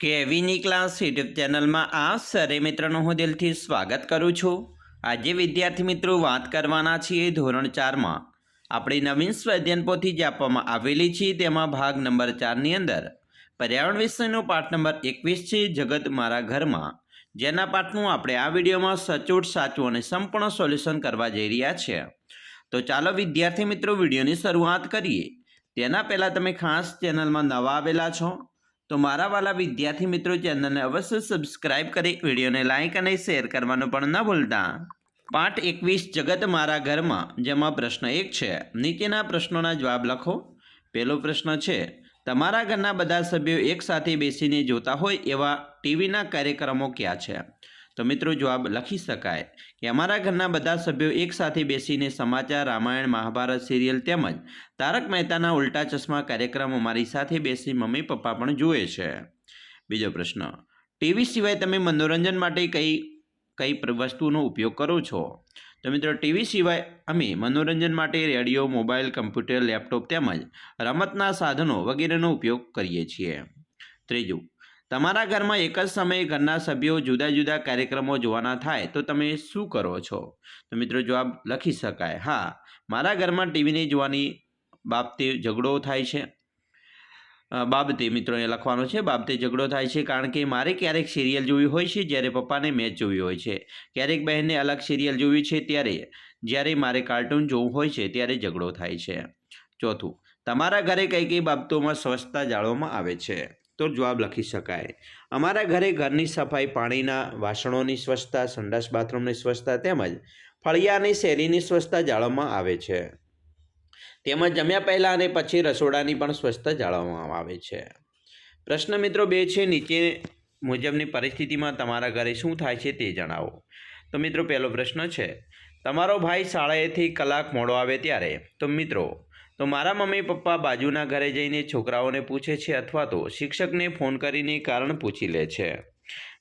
કેવીની class YouTube ચેનલમાં આ સરે મિત્રોનું હું દિલથી સ્વાગત કરું છું. આજે વિદ્યાર્થી મિત્રો વાત કરવાના છીએ ધોરણ ચારમાં. આપણી નવીન સ્વાધ્યાયન પોથી જે આપવામાં આવેલી છે તેમાં ભાગ નંબર ચારની અંદર. પર્યાવરણ વિષયનો પાઠ નંબર એકવીસ છે, જગત મારા ઘરમાં. જેના પાઠનું આપણે આ વિડીયોમાં સચોટ, સાચું અને સંપૂર્ણ સોલ્યુશન કરવા જઈ રહ્યા છીએ તો ચાલો વિદ્યાર્થી મિત્રો વિડીયોની શરૂઆત કરીએ. તેના પહેલાં તમે ખાસ ચેનલમાં નવા આવેલા છો તો મારા વાલા વિદ્યાર્થી મિત્રો ચેનલને અવશ્ય સબસ્ક્રાઇબ કરી વિડીયોને લાઇક અને શેર કરવાનું પણ ન ભૂલતા. પાઠ એકવીસ, જગત મારા ઘરમાં, જેમાં પ્રશ્ન એક છે. નીચેના પ્રશ્નોના જવાબ લખો. પહેલો પ્રશ્ન છે, તમારા ઘરના બધા સભ્યો એકસાથે બેસીને જોતા હોય એવા ટીવીના કાર્યક્રમો ક્યાં છે? તો મિત્રો જવાબ લખી શકાય કે અમારા ઘરના બધા સભ્યો એકસાથે બેસીને સમાચાર, રામાયણ, મહાભારત સિરિયલ તેમજ તારક મહેતાના ઉલ્ટા ચશ્મા કાર્યક્રમ અમારી સાથે બેસી મમ્મી, પપ્પા પણ જુએ છે. બીજો પ્રશ્ન, ટીવી સિવાય તમે મનોરંજન માટે કઈ કઈ વસ્તુનો ઉપયોગ કરો છો? તો મિત્રો ટીવી સિવાય અમે મનોરંજન માટે રેડિયો, મોબાઈલ, કમ્પ્યુટર, લેપટોપ તેમજ રમતના સાધનો વગેરેનો ઉપયોગ કરીએ છીએ. ત્રીજું તમારા ઘરમાં એક જ સમયે ઘરના સભ્યો જુદા જુદા કાર્યક્રમો જોવાના થાય, તો તમે શું કરો છો? તો મિત્રો જવાબ લખી શકાય. હા, મારા ઘરમાં ટીવીને જોવાની બાબતે ઝઘડો થાય છે. બાબતે મિત્રોને લખવાનો છે, બાબતે ઝઘડો થાય છે કારણ કે મારે ક્યારેક સિરિયલ જોવી હોય છે જ્યારે પપ્પાને મેચ જોવી હોય છે. ક્યારેક બહેનને અલગ સિરિયલ જોવી છે ત્યારે, જ્યારે મારે કાર્ટૂન જોવું હોય છે ત્યારે ઝઘડો થાય છે. ચોથું, તમારા ઘરે કઈ કઈ બાબતોમાં સ્વચ્છતા જાળવવામાં આવે છે? તો જવાબ લખી શકાય. અમારા ઘરે ઘરની સફાઈ, પાણીના વાસણોની સ્વચ્છતા, સંડાસ બાથરૂમની સ્વચ્છતા તેમજ ફળિયાની શેરીની સ્વચ્છતા જાળવવામાં આવે છે. તેમજ જમ્યા પહેલાં અને પછી રસોડાની પણ સ્વચ્છતા જાળવવામાં આવે છે. પ્રશ્ન મિત્રો બે છે, નીચે મુજબની પરિસ્થિતિમાં તમારા ઘરે શું થાય છે તે જણાવો. તો મિત્રો, પહેલો પ્રશ્ન છે, તમારો ભાઈ શાળાએથી કલાક મોડો આવે ત્યારે, તો મિત્રો તો મારા મમ્મી પપ્પા બાજુના ઘરે જઈને છોકરાઓને પૂછે છે અથવા તો શિક્ષકને ફોન કરીને કારણ પૂછી લે છે.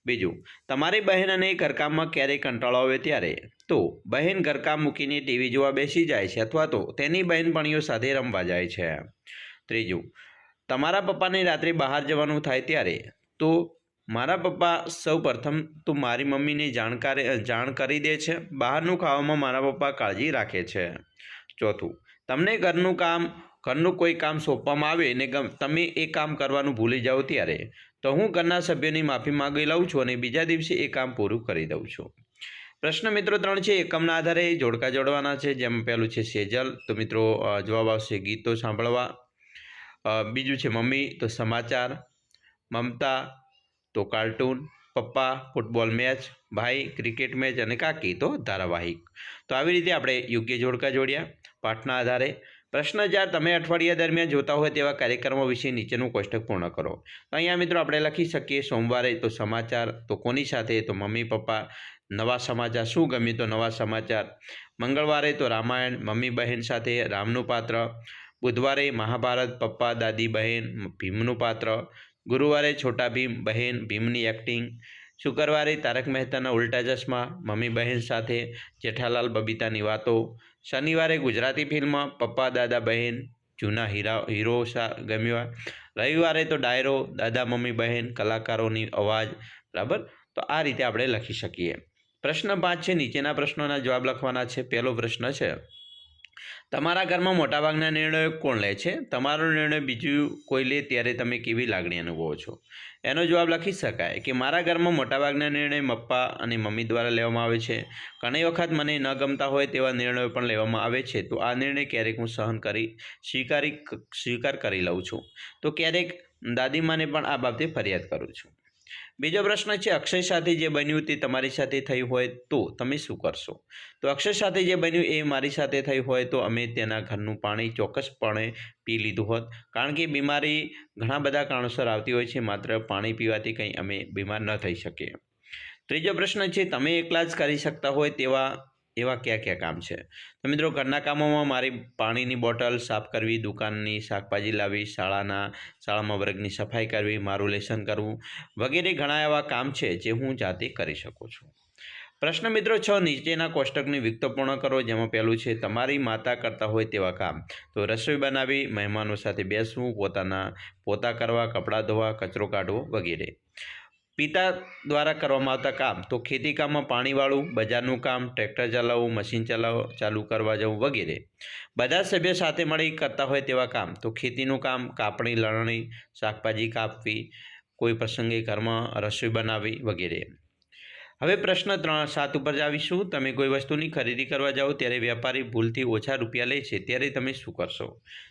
બીજું, તમારી બહેન અને ઘરકામમાં ક્યારેય કંટાળો આવે ત્યારે? તો, બહેન ઘરકામ મૂકીને ટીવી જોવા બેસી જાય છે અથવા તો તેની બહેનપણીઓ સાથે રમવા જાય છે. ત્રીજું, તમારા પપ્પાને રાત્રે બહાર જવાનું થાય ત્યારે? તો, મારા પપ્પા સૌ પ્રથમ તો મારી મમ્મીને જાણકારી, જાણ કરી દે છે. બહારનું ખાવામાં મારા પપ્પા કાળજી રાખે છે. ચોથું તમને ઘરનું કામ, ઘરનું કોઈ કામ સોંપવામાં આવે ને તમે એ કામ કરવાનું ભૂલી જાઓ ત્યારે, તો હું ઘરના સભ્યોની માફી માગી લઉં છું અને બીજા દિવસે એ કામ પૂરું કરી દઉં છું. પ્રશ્ન મિત્રો ત્રણ છે, એકમના આધારે જોડકા જોડવાના છે, જેમ પહેલું છે સેજલ, તો મિત્રો જવાબ આવશે ગીતો સાંભળવા. બીજું છે મમ્મી, તો સમાચાર. મમતા, તો કાર્ટૂન. પપ્પા, ફૂટબોલ મેચ, ભાઈ, ક્રિકેટ મેચ અને કાકી, તો ધારાવાહિક. તો આવી રીતે આપણે યોગ્ય જોડકા જોડ્યા. પાઠના આધારે પ્રશ્ન ચાર, તમે અઠવાડિયા દરમિયાન જોતા હોય તેવા કાર્યક્રમો વિશે નીચેનું કોષ્ટક પૂર્ણ કરો. તો અહીંયા મિત્રો આપણે લખી શકીએ, સોમવારે તો સમાચાર તો કોની સાથે? તો મમ્મી, પપ્પા, નવા સમાચાર શું ગમ્યું? તો નવા સમાચાર. મંગળવારે તો રામાયણ, મમ્મી, બહેન સાથે રામનું પાત્ર. બુધવારે મહાભારત, પપ્પા, દાદી, બહેન, ભીમનું પાત્ર. ગુરુવારે છોટા ભીમ, બહેન, ભીમની એક્ટિંગ શુક્રવારે તારક મહેતાના ઉલ્ટા ચશ્મા, મમ્મી, બહેન સાથે જેઠાલાલ બબીતાની વાતો, શનિવારે ગુજરાતી ફિલ્મ પપ્પા, દાદા, બહેન, જૂના હીરા, હીરો ગમ્યા. રવિવારે તો ડાયરો, દાદા, મમ્મી, બહેન, કલાકારોની અવાજ, બરાબર? તો આ રીતે આપણે લખી શકીએ. પ્રશ્ન પાંચ છે, નીચેના પ્રશ્નોના જવાબ લખવાના છે. પહેલો પ્રશ્ન છે તમારા ઘરમાં મોટાભાગના નિર્ણયો કોણ લે છે? તમારો નિર્ણય બીજું કોઈ લે ત્યારે તમે કેવી લાગણી અનુભવો છો? એનો જવાબ લખી શકાય કે મારા ઘરમાં મોટાભાગના નિર્ણય પપ્પા અને મમ્મી દ્વારા લેવામાં આવે છે. ઘણી વખત મને ન ગમતા હોય તેવા નિર્ણયો પણ લેવામાં આવે છે. તો આ નિર્ણય ક્યારેક હું સહન કરી, સ્વીકારી, સ્વીકાર કરી લઉં છું. તો ક્યારેક દાદીમાને પણ આ બાબતે ફરિયાદ કરું છું. બીજો પ્રશ્ન છે, અક્ષય સાથે જે બન્યું તે તમારી સાથે થયું હોય તો તમે શું કરશો? તો અક્ષય સાથે જે બન્યું એ મારી સાથે થયું હોય તો અમે તેના ઘરનું પાણી ચોક્કસપણે પી લીધું હોત. કારણ કે બીમારી ઘણા બધા કારણોસર આવતી હોય છે, માત્ર પાણી પીવાથી કંઈ અમે બીમાર ન થઈ શકીએ. ત્રીજો પ્રશ્ન છે, તમે એકલા જ કરી શકતા હોય તેવા એવા કયા કયા કામ છે? તો મિત્રો ઘરના કામોમાં મારી પાણીની બોટલ સાફ કરવી, દુકાનની શાકભાજી લાવવી, શાળાના, શાળામાં વર્ગની સફાઈ કરવી, મારું લેસન કરવું વગેરે ઘણા એવા કામ છે જે હું જાતે કરી શકું છું. પ્રશ્ન મિત્રો છ, નીચેના કોષ્ટકની વિગતો પૂર્ણ કરો. જેમાં પહેલું છે, તમારી માતા કરતા હોય તેવા કામ. તો રસોઈ બનાવી, મહેમાનો સાથે બેસવું, પોતાના, પોતા કરવા, કપડાં ધોવા, કચરો કાઢવો વગેરે. પિતા દ્વારા કરવામાં આવતા કામ, તો ખેતી કામમાં પાણીવાળું બજારનું કામ, ટ્રેક્ટર ચલાવવું, મશીન ચલાવ ચાલુ કરવા જવું વગેરે. બધા સભ્યો સાથે મળી કરતા હોય તેવા કામ, તો ખેતીનું કામ, કાપણી, લણણી, શાકભાજી કાપવી, કોઈ પ્રસંગે ઘરમાં રસોઈ બનાવવી વગેરે. હવે પ્રશ્ન ત્રણ સાત ઉપર જ આવીશું. તમે કોઈ વસ્તુની ખરીદી કરવા જાઓ ત્યારે વેપારી ભૂલથી ઓછા રૂપિયા લે છે, ત્યારે તમે શું કરશો?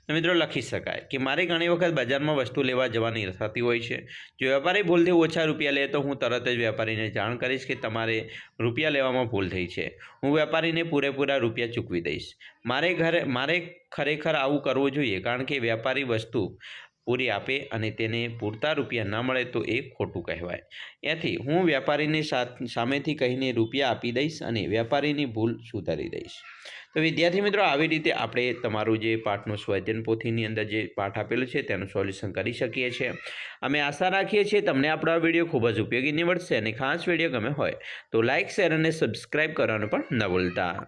તો મિત્રો લખી શકાય કે મારે ઘણી વખત બજારમાં વસ્તુ લેવા જવાની થતી હોય છે. જો વેપારી ભૂલથી ઓછા રૂપિયા લે તો હું તરત જ વેપારીને જાણ કરીશ કે તમારે રૂપિયા લેવામાં ભૂલ થઈ છે. હું વેપારીને પૂરેપૂરા રૂપિયા ચૂકવી દઈશ. મારે ઘરે, મારે ખરેખર આવું કરવું જોઈએ કારણ કે વેપારી વસ્તુ પૂરી આપે અને તેને પૂરતા રૂપિયા ન મળે તો એ ખોટું કહેવાય. એથી હું વેપારીને સામેથી કહીને રૂપિયા આપી દઈશ અને વેપારીની ભૂલ સુધારી દઈશ. તો વિદ્યાર્થી મિત્રો, આવી રીતે આપણે તમારું જે પાઠનું સ્વજન પોથીની અંદર જે પાઠ આપેલો છે તેનું સોલ્યુશન કરી શકીએ છીએ. અમે આશા રાખીએ છીએ તમને આપણો આ વીડિયો ખૂબ જ ઉપયોગી નીવડશે અને ખાસ વીડિયો ગમે હોય તો લાઇક શેર અને સબસ્ક્રાઈબ કરવાનું પણ ન ભૂલતા.